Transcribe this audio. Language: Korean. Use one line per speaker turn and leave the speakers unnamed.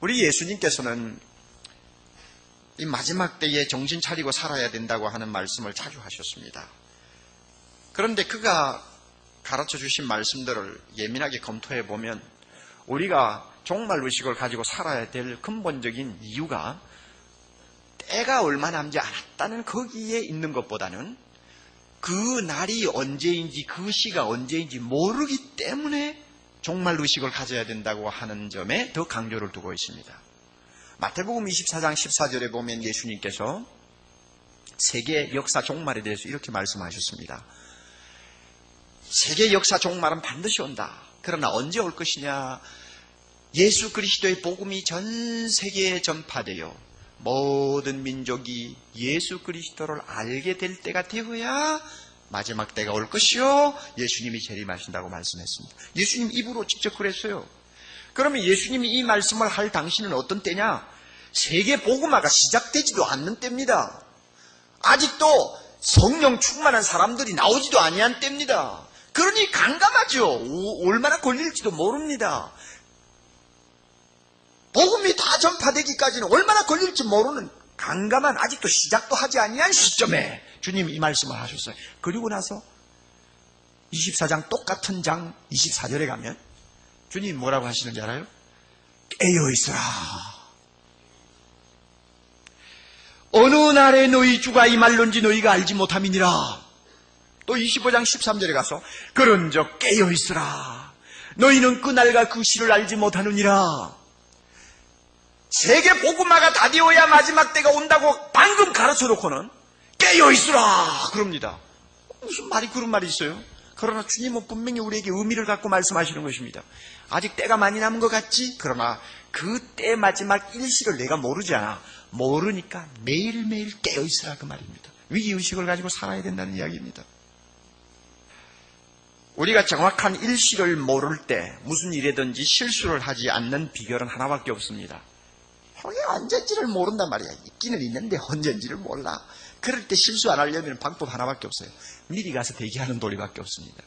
우리 예수님께서는 이 마지막 때에 정신 차리고 살아야 된다고 하는 말씀을 자주 하셨습니다. 그런데 그가 가르쳐 주신 말씀들을 예민하게 검토해 보면 우리가 종말 의식을 가지고 살아야 될 근본적인 이유가 때가 얼마 남지 않았다는 거기에 있는 것보다는 그 날이 언제인지 그 시가 언제인지 모르기 때문에 종말 의식을 가져야 된다고 하는 점에 더 강조를 두고 있습니다. 마태복음 24장 14절에 보면 예수님께서 세계 역사 종말에 대해서 이렇게 말씀하셨습니다. 세계 역사 종말은 반드시 온다. 그러나 언제 올 것이냐? 예수 그리스도의 복음이 전 세계에 전파되어 모든 민족이 예수 그리스도를 알게 될 때가 되어야 마지막 때가 올 것이요. 예수님이 재림하신다고 말씀했습니다. 예수님 입으로 직접 그랬어요. 그러면 예수님이 이 말씀을 할 당시는 어떤 때냐? 세계 복음화가 시작되지도 않는 때입니다. 아직도 성령 충만한 사람들이 나오지도 아니한 때입니다. 그러니 강감하죠. 오- 얼마나 걸릴지도 모릅니다. 복음이 다 전파되기까지는 얼마나 걸릴지 모르는 강감한 아직도 시작도 하지 아니한 시점에 주님이 이 말씀을 하셨어요. 그리고 나서 24장 똑같은 장 24절에 가면 주님 뭐라고 하시는지 알아요? 깨어 있어라. 어느 날에 너희 주가 이 말론지 너희가 알지 못함이니라. 또 25장 13절에 가서 그런적 깨어 있으라. 너희는 그 날과 그 시를 알지 못하느니라. 세계 복음화가 다 되어야 마지막 때가 온다고 방금 가르쳐 놓고는 깨어 있으라 그럽니다. 무슨 말이 그런 말이 있어요? 그러나 주님은 분명히 우리에게 의미를 갖고 말씀하시는 것입니다. 아직 때가 많이 남은 것 같지? 그러나 그 때 마지막 일시를 내가 모르지 않아. 모르니까 매일매일 깨어 있으라 그 말입니다. 위기의식을 가지고 살아야 된다는 이야기입니다. 우리가 정확한 일시를 모를 때 무슨 일이든지 실수를 하지 않는 비결은 하나밖에 없습니다. 그게 언제인지를 모른단 말이야. 있기는 있는데 언제인지를 몰라. 그럴 때 실수 안 하려면 방법 하나밖에 없어요. 미리 가서 대기하는 도리밖에 없습니다.